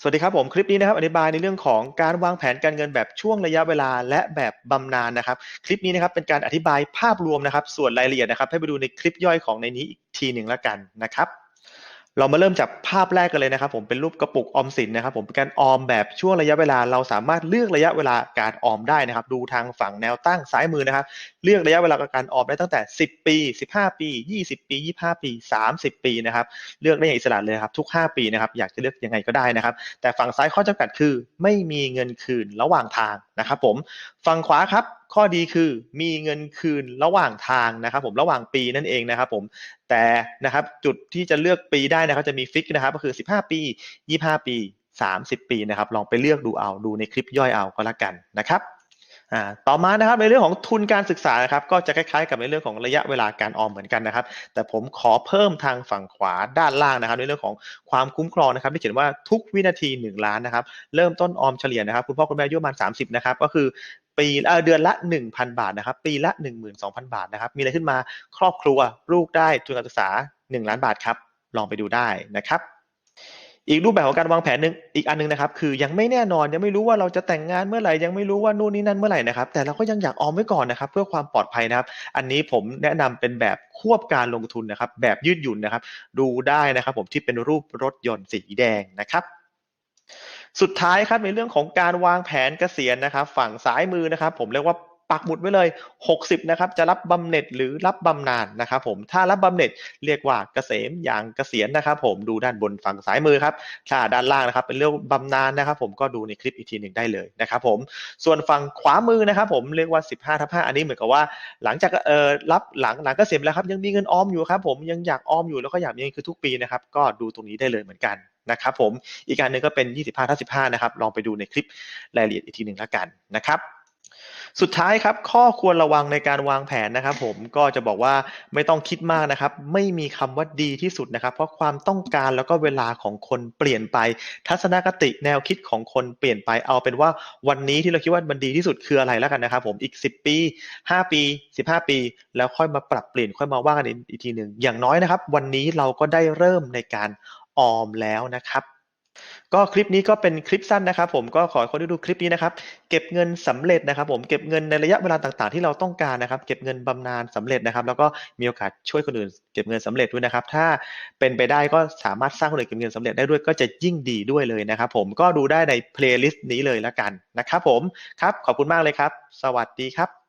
สวัสดีครับผมคลิปนี้นะครับอธิบายในเรื่องของการวางแผนการเงินแบบช่วงระยะเวลาและแบบบำนาญนะครับ คลิปนี้นะครับเป็นการอธิบายภาพรวมนะครับ ส่วนรายละเอียดนะครับ ให้ไปดูในคลิปย่อยของในนี้อีกทีหนึ่งแล้วกันนะครับ เรามาเริ่มจากภาพแรกกันเลยนะครับ ผมเป็นรูปกระปุกออมสินนะครับ ผมเป็นการออมแบบช่วงระยะเวลา เราสามารถเลือกระยะเวลาการออมได้นะครับ ดูทางฝั่งแนวตั้งซ้ายมือนะครับ เลือกระยะเวลาการออมได้ตั้งแต่ 10 ปี 15 ปี 20 ปี 25 ปี 30 ปีนะครับ เลือกได้อย่างอิสระเลยครับทุก 5 ปีนะครับ อยากจะเลือกยังไงก็ได้นะครับ แต่ฝั่งซ้ายข้อจำกัดคือ ไม่มีเงินคืนระหว่างทางนะครับ ผมฝั่งขวาครับข้อดีคือมีเงินคืนระหว่างทางนะครับ ผมระหว่างปีนั่นเองนะครับ ผมแต่นะครับจุดที่จะเลือกปีได้นะครับ จะมีฟิกนะครับ ก็คือ 15 ปี 25 ปี 30 ปีนะครับ ลองไปเลือกดูเอาดูในคลิปย่อยเอาก็แล้วกันนะครับต่อมานะครับในเรื่องของทุนการศึกษานะครับ ก็จะคล้ายๆ กับในเรื่องของระยะเวลาการออมเหมือนกันนะครับ แต่ผมขอเพิ่มทางฝั่งขวาด้านล่างนะครับ ในเรื่องของความคุ้มครองนะครับที่เขียนว่าทุกวินาที 1 ล้านนะครับ เริ่มต้นออมเฉลี่ยนะครับ คุณพ่อคุณแม่อายุประมาณ30 นะครับ ก็คือ ปีเอ่อเดือนละ 1,000 บาทนะครับ ปีละ 12,000 บาทนะครับ มีอะไรขึ้นมาครอบครัวลูกได้ทุนการศึกษา 1 ล้านบาทครับ ลองไปดูได้นะครับ อีกรูปแบบของการวางแผนหนึ่งอีกอันหนึงนะครับ คือยังไม่แน่นอนยังไม่รู้ว่าเราจะแต่งงานเมื่อไหร่ยังไม่รู้ว่านู่นนี่นั่นเมื่อไหร่นะครับ แต่เราก็ยังอยากออมไว้ก่อนนะครับ เพื่อความปลอดภัยนะครับ อันนี้ผมแนะนำเป็นแบบควบการลงทุนนะครับ แบบยืดหยุ่นนะครับ ดูได้นะครับ ผมที่เป็นรูปรถยนต์สีแดงนะครับ สุดท้ายครับในเรื่องของการวางแผนเกษียณนะครับ ฝั่งซ้ายมือนะครับ ผมเรียกว่าปักหมุดไว้เลย 60 นะครับ จะรับบำเหน็จหรือรับบำนาญนะครับ ผม ถ้ารับบำเหน็จเรียกว่าเกษมอย่างเกษียณนะครับ ผม ดูด้านบนฝั่งซ้ายมือครับ ถ้าด้านล่างนะครับ เป็นเรื่องบำนาญนะครับ ผม ก็ดูในคลิปอีกทีหนึ่งได้เลยนะครับ ผม ส่วนฝั่งขวามือนะครับ ผม เรียกว่า 15ทับ5อันนี้เหมือนกับว่า หลังจากเอ่อรับหลังหลังเกษียณแล้วครับ ยังมีเงินออมอยู่ครับ ผม ยังอยากออมอยู่แล้วก็อยากมีเงินคือทุกปีนะครับ ก็ดูตรงนี้ได้เลยเหมือนกัน นะครับผมอีกการหนึ่งก็เป็น 25ทับ15นะครับลองไปดูในคลิปรายละเอียดอีกทีหนึ่งแล้วกันนะครับสุดท้ายครับข้อควรระวังในการวางแผนนะครับผมก็จะบอกว่าไม่ต้องคิดมากนะครับ ไม่มีคำว่าดีที่สุดนะครับ เพราะความต้องการแล้วก็เวลาของคนเปลี่ยนไป ทัศนคติแนวคิดของคนเปลี่ยนไปเอาเป็นว่าวันนี้ที่เราคิดว่ามันดีที่สุดคืออะไรแล้วกันนะครับ ผมอีก 10 ปี 5 ปี 15 ปี แล้วค่อยมาปรับเปลี่ยนค่อยมาว่ากันอีกทีหนึ่งอย่างน้อยนะครับ วันนี้เราก็ได้เริ่มในการ ออมแล้วนะครับก็คลิปนี้ก็เป็นคลิปสั้นนะครับ ผมก็ขอให้คนที่ดูคลิปนี้นะครับ เก็บเงินสำเร็จนะครับ ผมเก็บเงินในระยะเวลาต่างๆ ที่เราต้องการนะครับ เก็บเงินบำนาญสำเร็จนะครับ แล้วก็มีโอกาสช่วยคนอื่น เก็บเงินสำเร็จด้วยนะครับ ถ้าเป็นไปได้ก็สามารถสร้างคนอื่นเก็บเงินสำเร็จได้ด้วยก็จะยิ่งดีด้วยเลยนะครับ ผมก็ดูได้ในเพลย์ลิสต์นี้เลยล้วกันนะครับ ผมครับขอบคุณมากเลยครับ สวัสดีครับ